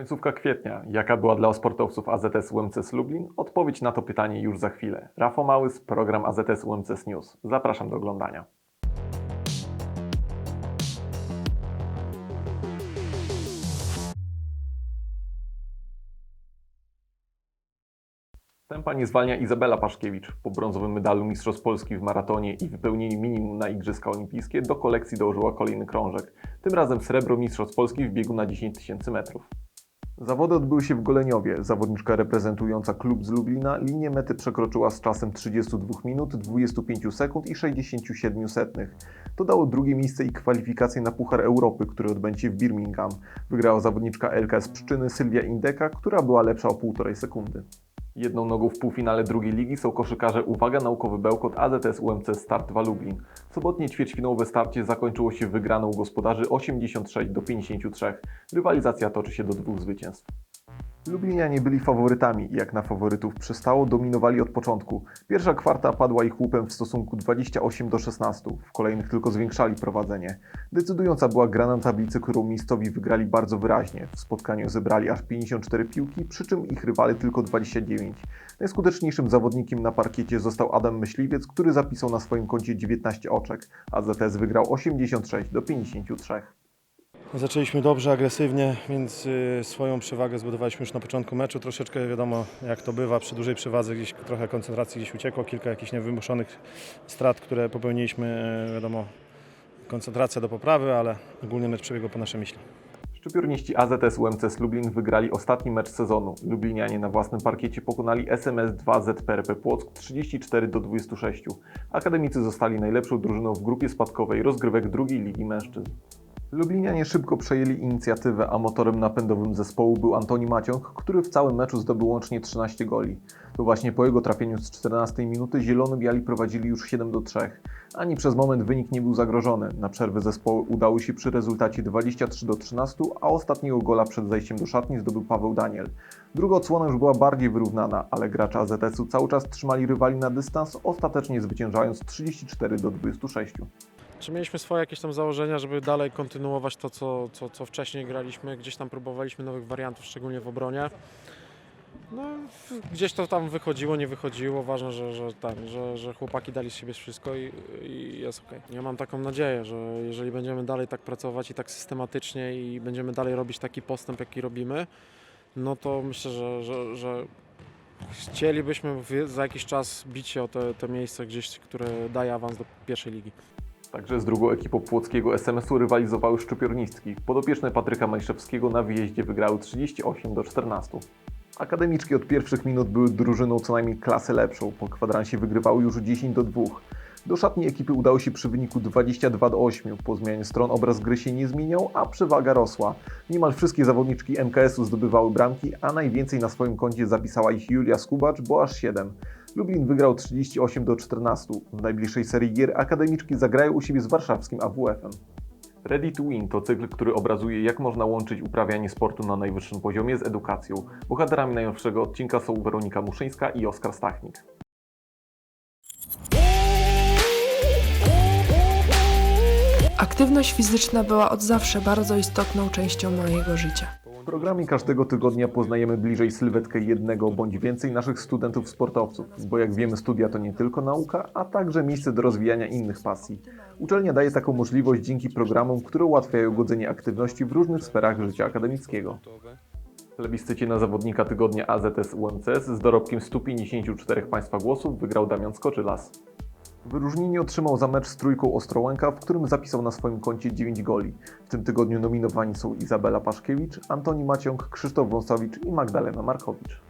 Końcówka kwietnia. Jaka była dla sportowców AZS UMCS Lublin? Odpowiedź na to pytanie już za chwilę. Rafał Małys, program AZS UMCS News. Zapraszam do oglądania. Nie zwalnia Izabela Paszkiewicz. Po brązowym medalu Mistrzostw Polski w maratonie i wypełnieniu minimum na Igrzyska Olimpijskie do kolekcji dołożyła kolejny krążek. Tym razem srebro Mistrzostw Polski w biegu na 10 tysięcy metrów. Zawody odbyły się w Goleniowie. Zawodniczka reprezentująca klub z Lublina linię mety przekroczyła z czasem 32 minut, 25 sekund i 67 setnych. To dało drugie miejsce i kwalifikacje na Puchar Europy, który odbędzie się w Birmingham. Wygrała zawodniczka LKS Pszczyny Sylwia Indeka, która była lepsza o 1,5 sekundy. Jedną nogą w półfinale drugiej ligi są koszykarze Uwaga Naukowy Bełkot AZS UMC Start 2 Lublin. Sobotnie ćwierćfinałowe starcie zakończyło się wygraną gospodarzy 86 do 53. Rywalizacja toczy się do dwóch zwycięstw. Lublinianie byli faworytami i jak na faworytów przystało, dominowali od początku. Pierwsza kwarta padła ich łupem w stosunku 28 do 16. W kolejnych tylko zwiększali prowadzenie. Decydująca była gra na tablicy, którą miejscowi wygrali bardzo wyraźnie. W spotkaniu zebrali aż 54 piłki, przy czym ich rywale tylko 29. Najskuteczniejszym zawodnikiem na parkiecie został Adam Myśliwiec, który zapisał na swoim koncie 19 oczek, a ZS wygrał 86 do 53. Zaczęliśmy dobrze, agresywnie, więc y, swoją przewagę zbudowaliśmy już na początku meczu. Troszeczkę wiadomo, jak to bywa, przy dużej przewadze gdzieś trochę koncentracji gdzieś uciekło, kilka jakichś niewymuszonych strat, które popełniliśmy, y, wiadomo, koncentracja do poprawy, ale ogólnie mecz przebiegł po naszej myśli. Szczypiorniści AZS UMCS Lublin wygrali ostatni mecz sezonu. Lublinianie na własnym parkiecie pokonali SMS 2 ZPRP Płock 34 do 26. Akademicy zostali najlepszą drużyną w grupie spadkowej rozgrywek drugiej ligi mężczyzn. Lublinianie szybko przejęli inicjatywę, a motorem napędowym zespołu był Antoni Maciąg, który w całym meczu zdobył łącznie 13 goli. To właśnie po jego trafieniu z 14 minuty Zielono-Biali prowadzili już 7 do 3. Ani przez moment wynik nie był zagrożony. Na przerwę zespoły udały się przy rezultacie 23 do 13, a ostatniego gola przed zajściem do szatni zdobył Paweł Daniel. Druga odsłona już była bardziej wyrównana, ale gracze AZS-u cały czas trzymali rywali na dystans, ostatecznie zwyciężając 34 do 26. Czy mieliśmy swoje jakieś tam założenia, żeby dalej kontynuować to, co, co, co wcześniej graliśmy? Gdzieś tam próbowaliśmy nowych wariantów, szczególnie w obronie. No, gdzieś to tam wychodziło, nie wychodziło. Ważne, że, że, tak, że, że chłopaki dali z siebie wszystko i, i jest ok. Ja mam taką nadzieję, że jeżeli będziemy dalej tak pracować i tak systematycznie i będziemy dalej robić taki postęp, jaki robimy, no to myślę, że, że, że chcielibyśmy za jakiś czas bić się o te, te miejsce gdzieś, które daje awans do pierwszej ligi. Także z drugą ekipą płockiego SMS-u rywalizowały szczypiornistki. Podopieczne Patryka Majszewskiego na wyjeździe wygrały 38 do 14. Akademiczki od pierwszych minut były drużyną co najmniej klasę lepszą. Po kwadransie wygrywały już 10 do 2. Do szatni ekipy udało się przy wyniku 22 do 8. Po zmianie stron obraz gry się nie zmieniał, a przewaga rosła. Niemal wszystkie zawodniczki MKS-u zdobywały bramki, a najwięcej na swoim koncie zapisała ich Julia Skubacz, bo aż 7. Lublin wygrał 38 do 14. W najbliższej serii gier akademiczki zagrają u siebie z warszawskim AWF-em. Ready to Win to cykl, który obrazuje, jak można łączyć uprawianie sportu na najwyższym poziomie z edukacją. Bohaterami najnowszego odcinka są Weronika Muszyńska i Oskar Stachnik. Aktywność fizyczna była od zawsze bardzo istotną częścią mojego życia. W programie każdego tygodnia poznajemy bliżej sylwetkę jednego bądź więcej naszych studentów sportowców, bo jak wiemy studia to nie tylko nauka, a także miejsce do rozwijania innych pasji. Uczelnia daje taką możliwość dzięki programom, które ułatwiają godzenie aktywności w różnych sferach życia akademickiego. W plebiscycie na zawodnika tygodnia AZS UMCS z dorobkiem 154 Państwa głosów wygrał Damian Skoczylas. Wyróżnienie otrzymał za mecz z trójką Ostrołęka, w którym zapisał na swoim koncie 9 goli. W tym tygodniu nominowani są Izabela Paszkiewicz, Antoni Maciąg, Krzysztof Wąsowicz i Magdalena Markowicz.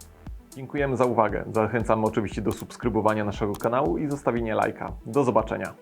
Dziękujemy za uwagę. Zachęcamy oczywiście do subskrybowania naszego kanału i zostawienia lajka. Do zobaczenia.